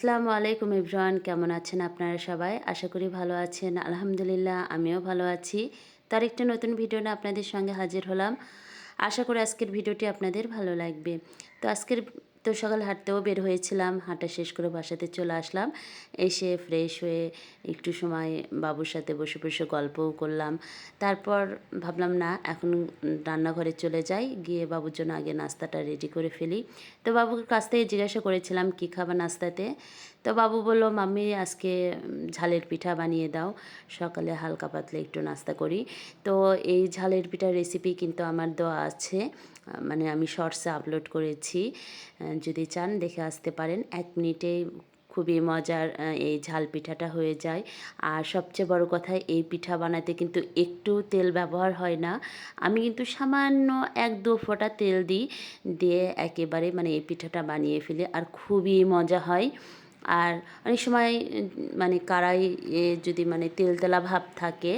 আসসালামু আলাইকুম ইব্রান, কেমন আছেন আপনারা সবাই? আশা করি ভালো আছেন, আলহামদুলিল্লাহ আমিও ভালো আছি। তার একটা নতুন ভিডিও নিয়ে আপনাদের সঙ্গে হাজির হলাম। আশা করি আজকের ভিডিওটি আপনাদের ভালো লাগবে। তো আজকের তো সকাল হাঁটতেও বের হয়েছিলাম, হাঁটা শেষ করে বাসাতে চলে আসলাম। এসে ফ্রেশ হয়ে একটু সময় বাবুর সাথে বসে বসে গল্পও করলাম। তারপর ভাবলাম, না, এখন রান্নাঘরে চলে যাই, গিয়ে বাবুর জন্য আগে নাস্তাটা রেডি করে ফেলি। তো বাবুর কাছ থেকে জিজ্ঞাসা করেছিলাম, কী খাবার নাস্তাতে? তো বাবু বলল, মাম্মি, আজকে ঝালের পিঠা বানিয়ে দাও। সকালে হালকা পাতলা একটু নাস্তা করি। তো এই ঝালের পিঠার রেসিপি কিন্তু আমার দেওয়া আছে। মানে আমি শর্টসে আপলোড করেছি। যদি চান দেখে আসতে পারেন। এক মিনিটে খুবই মজার এই ঝাল পিঠাটা হয়ে যায়। আর সবচেয়ে বড় কথা, এই পিঠা বানাতে কিন্তু একটু তেল ব্যবহার হয় না। আমি কিন্তু সামান্য এক দু ফোঁটা তেল দিই। দিয়ে একেবারে মানে এই পিঠাটা বানিয়ে ফেলি। আর খুবই মজা হয়। আর অনেক সময় মানে কড়াই যদি মানে তেল তেলা ভাব থাকে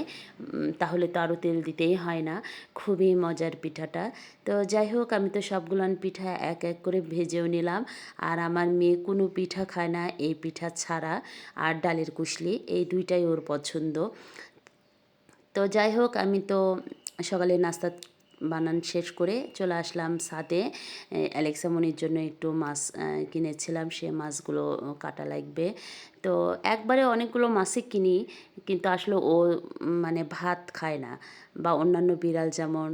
তাহলে তো আরও তেল দিতেই হয় না। খুবই মজার পিঠাটা। তো যাই হোক, আমি তো সবগুলান পিঠা এক এক করে ভেজেও নিলাম। আর আমার মেয়ে কোনো পিঠা খায় না এই পিঠা ছাড়া। আর ডালের কুশলি, এই দুইটাই ওর পছন্দ। তো যাই হোক, আমি তো সকালে নাস্তা বানান শেষ করে চলে আসলাম সাথে অ্যালেক্সা মনির জন্য একটু মাছ কিনেছিলাম, সে মাছগুলো কাটা লাগবে। তো একবারে অনেকগুলো মাছই কিনি, কিন্তু আসলে ও মানে ভাত খায় না। বা অন্যান্য বিড়াল যেমন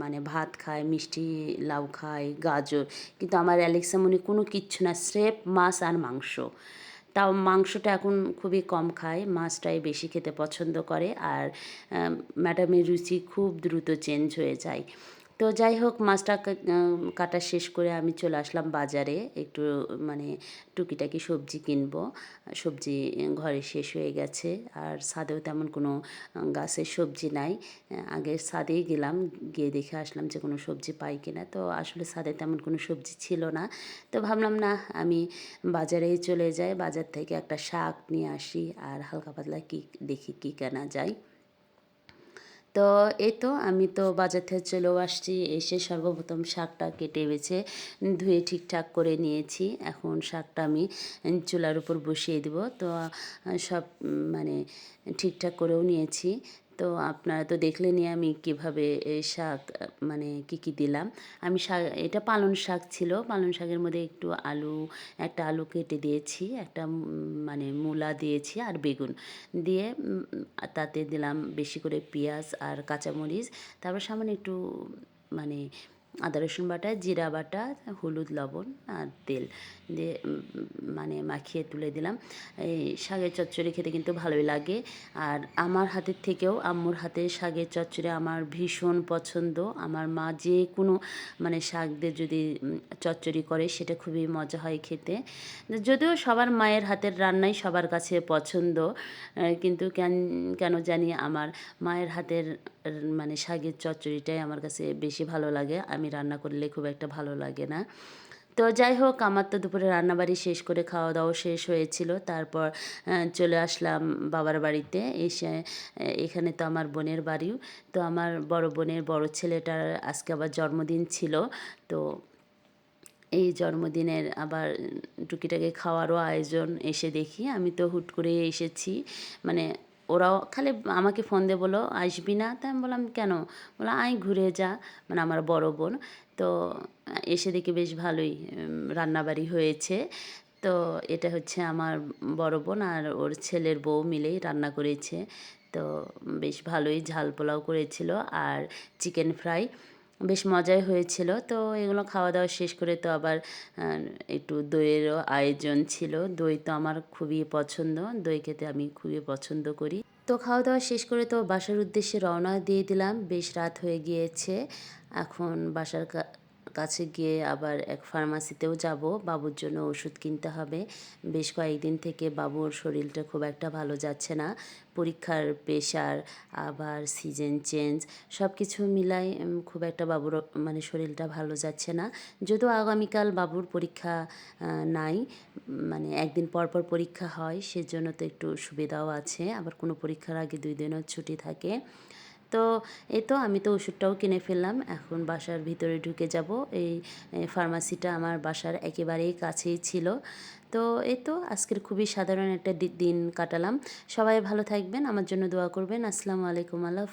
মানে ভাত খায়, মিষ্টি লাউ খায়, গাজর, কিন্তু আমার অ্যালেক্সা মনি কোনো কিচ্ছু না, স্রেফ মাছ আর মাংস। তাও মাংসটা এখন খুবই কম খায়, মাছটাই বেশি খেতে পছন্দ করে, আর ম্যাডামের রুচি খুব দ্রুত চেঞ্জ হয়ে যায়। তো যাই হোক, মাছটা কাটা শেষ করে আমি চলে আসলাম বাজারে। একটু মানে টুকিটাকি সবজি কিনবো। সবজি ঘরে শেষ হয়ে গেছে। আর ছাদেও তেমন কোনো গাছের সবজি নাই। আগে ছাদেই গেলাম। গিয়ে দেখে আসলাম যে কোনো সবজি পাই কিনা। তো আসলে ছাদে তেমন কোনো সবজি ছিল না। তো ভাবলাম, না, আমি বাজারেই চলে যাই। বাজার থেকে একটা শাক নিয়ে আসি। আর হালকা পাতলা কী, দেখি কী কেনা যায়। তো এই তো আমি তো বাজার থেকে চলেও আসছি, এসে সর্বপ্রথম শাকটা কেটে বেছে ধুয়ে ঠিকঠাক করে নিয়েছি। এখন শাকটা আমি চুলার উপর বসিয়ে দেবো। তো সব মানে ঠিকঠাক করেও নিয়েছি। তো আপনারা তো দেখলেনই আমি কীভাবে শাক মানে কি কি দিলাম। আমি শাক, এটা পালন শাক ছিল। পালন শাকের মধ্যে একটু আলু, একটা আলু কেটে দিয়েছি, একটা মানে মূলা দিয়েছি আর বেগুন। দিয়ে তাতে দিলাম বেশি করে পেঁয়াজ আর কাঁচামরিচ। তারপর সামান্য একটু মানে আদা, রসুন বাটা, জিরা বাটা, হলুদ, লবণ আর তেল দিয়ে মানে মাখিয়ে তুলে দিলাম। এই শাকের চচ্চড়ি খেতে কিন্তু ভালোই লাগে। আর আমার হাতের থেকেও আম্মুর হাতের শাকের চচ্চড়ি আমার ভীষণ পছন্দ। আমার মা যে কোনো মানে শাক দিয়ে যদি চচ্চড়ি করে সেটা খুবই মজা হয় খেতে। যদিও সবার মায়ের হাতের রান্নাই সবার কাছে পছন্দ কিন্তু কেন কেন জানি আমার মায়ের হাতের মানে শাকের চচ্চড়িটাই আমার কাছে বেশি ভালো লাগে। আমি রান্না করলে খুব একটা ভালো লাগে না। তো যাই হোক, আমার তো দুপুরে রান্নাবাড়ি শেষ করে খাওয়া দাওয়া শেষ হয়েছিল। তারপর চলে আসলাম বাবার বাড়িতে। এসে এখানে তো আমার বোনের বাড়িও। তো আমার বড় বোনের বড় ছেলেটার আজকে আবার জন্মদিন ছিল। তো এই জন্মদিনের আবার টুকিটাকে খাওয়ারও আয়োজন এসে দেখি। আমি তো হুট করে এসেছি। মানে ওরাও খালি আমাকে ফোন দিয়ে বলো আসবি না? তা আমি বললাম, কেন? বলো আয় ঘুরে যা। মানে আমার বড় বোন। তো এসে দেখি বেশ ভালোই রান্নাবাড়ি হয়েছে। তো এটা হচ্ছে আমার বড় বোন আর ওর ছেলের বউ মিলেই রান্না করেছে। তো বেশ ভালোই ঝাল পোলাও করেছিল আর চিকেন ফ্রাই বেশ মজাই হয়েছিল। তো এগুলো খাওয়া দাওয়া শেষ করে তো আবার একটু দইয়েরও আয়োজন ছিল। দই তো আমার খুবই পছন্দ। দই খেতে আমি খুবই পছন্দ করি। তো খাওয়া দাওয়া শেষ করে তো বাসার উদ্দেশ্যে রওনা দিয়ে দিলাম। বেশ রাত হয়ে গিয়েছে। এখন বাসার কাছে গিয়ে আবার এক ফার্মাসিতেও যাব। বাবুর জন্য ওষুধ কিনতে হবে। বেশ কয়েকদিন থেকে বাবুর শরীরটা খুব একটা ভালো যাচ্ছে না। পরীক্ষার প্রেশার আবার সিজন চেঞ্জ সব কিছু মিলাই খুব একটা বাবুর মানে শরীরটা ভালো যাচ্ছে না। যদিও আগামীকাল বাবুর পরীক্ষা নাই মানে একদিন পর পর পরীক্ষা হয়, সেজন্য তো একটু সুবিধাও আছে। আবার কোনো পরীক্ষার আগে দুই দিনও ছুটি থাকে। তো এই তো আমি তো ওষুধটাও কিনে ফেললাম, এখন বাসার ভিতরে ঢুকে যাব। এই ফার্মাসিটা আমার বাসার একেবারেই কাছেই ছিল। তো এই তো আজকের খুবই সাধারণ একটা দিন কাটালাম। সবাই ভালো থাকবেন, আমার জন্য দোয়া করবেন। আসসালামু আলাইকুম, আল্লাহ।